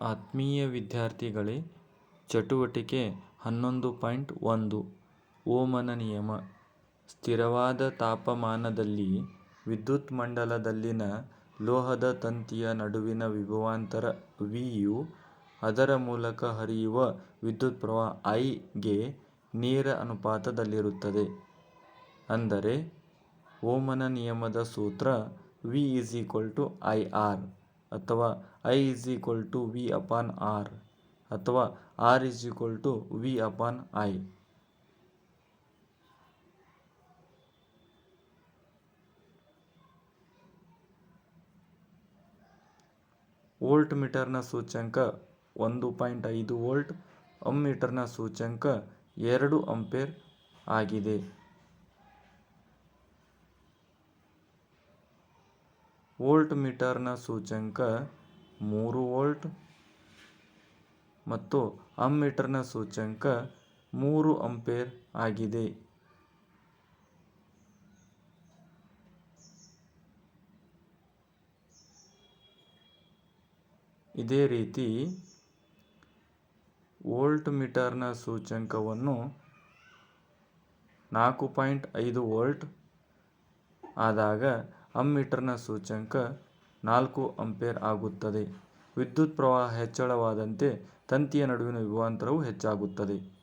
ಆತ್ಮೀಯ ವಿದ್ಯಾರ್ಥಿಗಳೇ, ಚಟುವಟಿಕೆ ಹನ್ನೊಂದು ಪಾಯಿಂಟ್ ಒಂದು, ಓಮನ ನಿಯಮ. ಸ್ಥಿರವಾದ ತಾಪಮಾನದಲ್ಲಿ ವಿದ್ಯುತ್ ಮಂಡಲದಲ್ಲಿನ ಲೋಹದ ತಂತಿಯ ನಡುವಿನ ವಿಭವಾಂತರ ವಿ ಯು ಅದರ ಮೂಲಕ ಹರಿಯುವ ವಿದ್ಯುತ್ ಪ್ರವಾಹ I ಗೆ ನೇರ ಅನುಪಾತದಲ್ಲಿರುತ್ತದೆ. ಅಂದರೆ, ಓಮನ ನಿಯಮದ ಸೂತ್ರ ವಿ ಐ R. ಅಥವಾ I is equal to V upon R ಅಥವಾ R is equal to V upon I volt ಮೀಟರ್ನ ಸೂಚ್ಯಂಕ ಒಂದು ಪಾಯಿಂಟ್ ಐದು ವೋಲ್ಟ್ ಅಮ್ಮೀಟರ್ನ ಸೂಚ್ಯಂಕ ಎರಡು ಅಂಪೇರ್ ಆಗಿದೆ. ವೋಲ್ಟ್ ಮೀಟರ್ನ ಸೂಚ್ಯಂಕ ಮೂರು ವೋಲ್ಟ್ ಮತ್ತು ಅಮ್ಮೀಟರ್ನ ಸೂಚ್ಯಂಕ ಮೂರು ಅಂಪೇರ್ ಆಗಿದೆ. ಇದೇ ರೀತಿ ವೋಲ್ಟ್ ಮೀಟರ್ನ ಸೂಚ್ಯಂಕವನ್ನು ನಾಲ್ಕು ಪಾಯಿಂಟ್ ಐದು ವೋಲ್ಟ್ ಆದಾಗ ಅಮ್ಮೀಟರ್ನ ಸೂಚ್ಯಂಕ ನಾಲ್ಕು ಅಂಪೇರ್ ಆಗುತ್ತದೆ. ವಿದ್ಯುತ್ ಪ್ರವಾಹ ಹೆಚ್ಚಳವಾದಂತೆ ತಂತಿಯ ನಡುವಿನ ವಿಭವಾಂತರವು ಹೆಚ್ಚಾಗುತ್ತದೆ.